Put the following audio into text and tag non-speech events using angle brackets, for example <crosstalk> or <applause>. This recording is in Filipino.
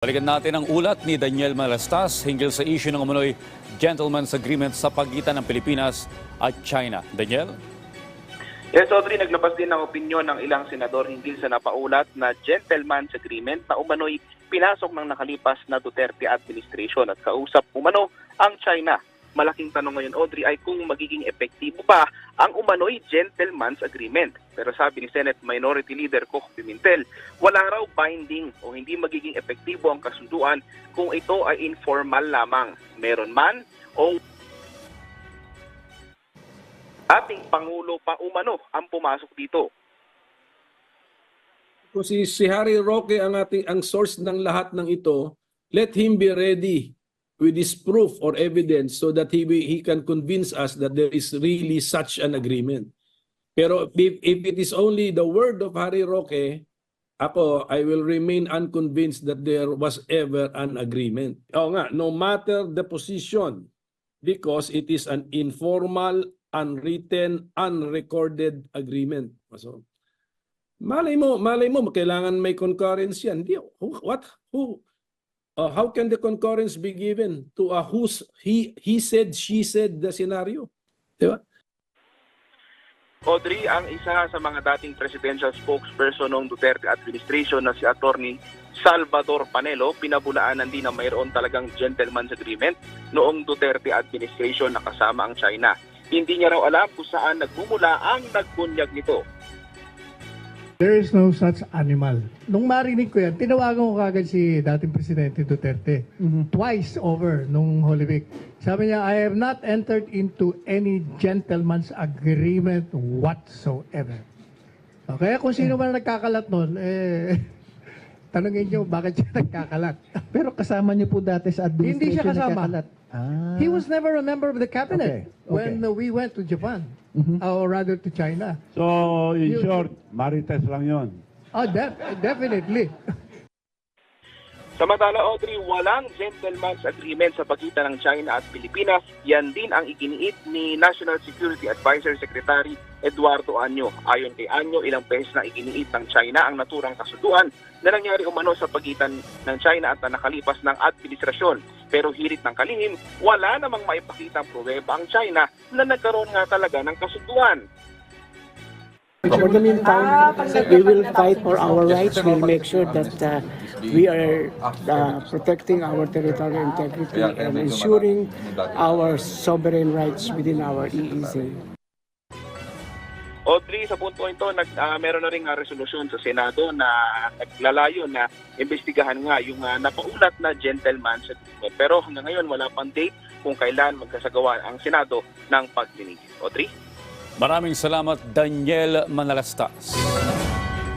Balikan natin ang ulat ni Daniel Malastas hinggil sa issue ng umunoy gentleman's agreement sa pagitan ng Pilipinas at China. Daniel? Yes, Audrey, naglabas din ng opinyon ng ilang senador hinggil sa napaulat na gentleman's agreement na umano'y pinasok ng nakalipas na Duterte administration at kausap umano ang China. Malaking tanong ngayon, Audrey, ay kung magiging epektibo pa ang umano'y gentleman's agreement. Pero sabi ni Senate Minority Leader Coco Pimentel, wala raw binding o hindi magiging epektibo ang kasunduan kung ito ay informal lamang. Meron man o ating Pangulo pa umano ang pumasok dito. Kung si, si Harry Roque ang ating ang source ng lahat ng ito, let him be ready with his proof or evidence so that he he can convince us that there is really such an agreement. Pero if, if it is only the word of Harry Roque, ako, I will remain unconvinced that there was ever an agreement. Oo nga, no matter the position, because it is an informal, unwritten, unrecorded agreement. So, malay mo, malay mo, kailangan may concurrence yan. What, who, uh, how can the concurrence be given to a who's, he, he said, she said the scenario? Di ba? Audrey, ang isa sa mga dating presidential spokesperson ng Duterte administration na si Attorney Salvador Panelo, pinabulaanan din na mayroon talagang gentleman's agreement noong Duterte administration na kasama ang China. Hindi niya raw alam kung saan nagmumula ang nagbunyag nito. There is no such animal. Nung marinig ko yan, tinawagan ko kagad si dating Presidente Duterte. Twice over nung Holy Week. Sabi niya, I have not entered into any gentleman's agreement whatsoever. O, Kaya kung sino man nagkakalat nun, eh, tanungin niyo bakit siya <laughs> nagkakalat. Pero kasama niyo po dati sa administration Hindi siya kasama. kakalat. Ah. He was never a member of the cabinet Okay, okay. when uh, we went to Japan. Or rather to China. So, in You- short, marites lang yon. Oh, def- definitely. <laughs> Samantala, Audrey, walang gentleman's agreement sa pagitan ng China at Pilipinas. Yan din ang ikiniit ni National Security Advisor Secretary Eduardo Anyo. Ayon kay Anyo, ilang beses na ikiniit ng China ang naturang kasunduan na nangyari umano sa pagitan ng China at na nakalipas ng administrasyon. Pero hirit ng kalihim, wala namang maipakitang pruweba ang China na nagkaroon nga talaga ng kasunduan. For the meantime, we will fight for our rights. We'll make sure that uh, we are uh, protecting our territorial integrity and ensuring our sovereign rights within our E EEZ. Audrey, sa punto ito, nag, ah, meron na rin nga resolusyon sa Senado na naglalayo na imbestigahan nga yung ah, napaulat na gentleman's agreement. Pero hanggang ngayon, wala pang date kung kailan magkasagawa ang Senado ng pagdinig. Audrey? Maraming salamat Daniel Manalastas.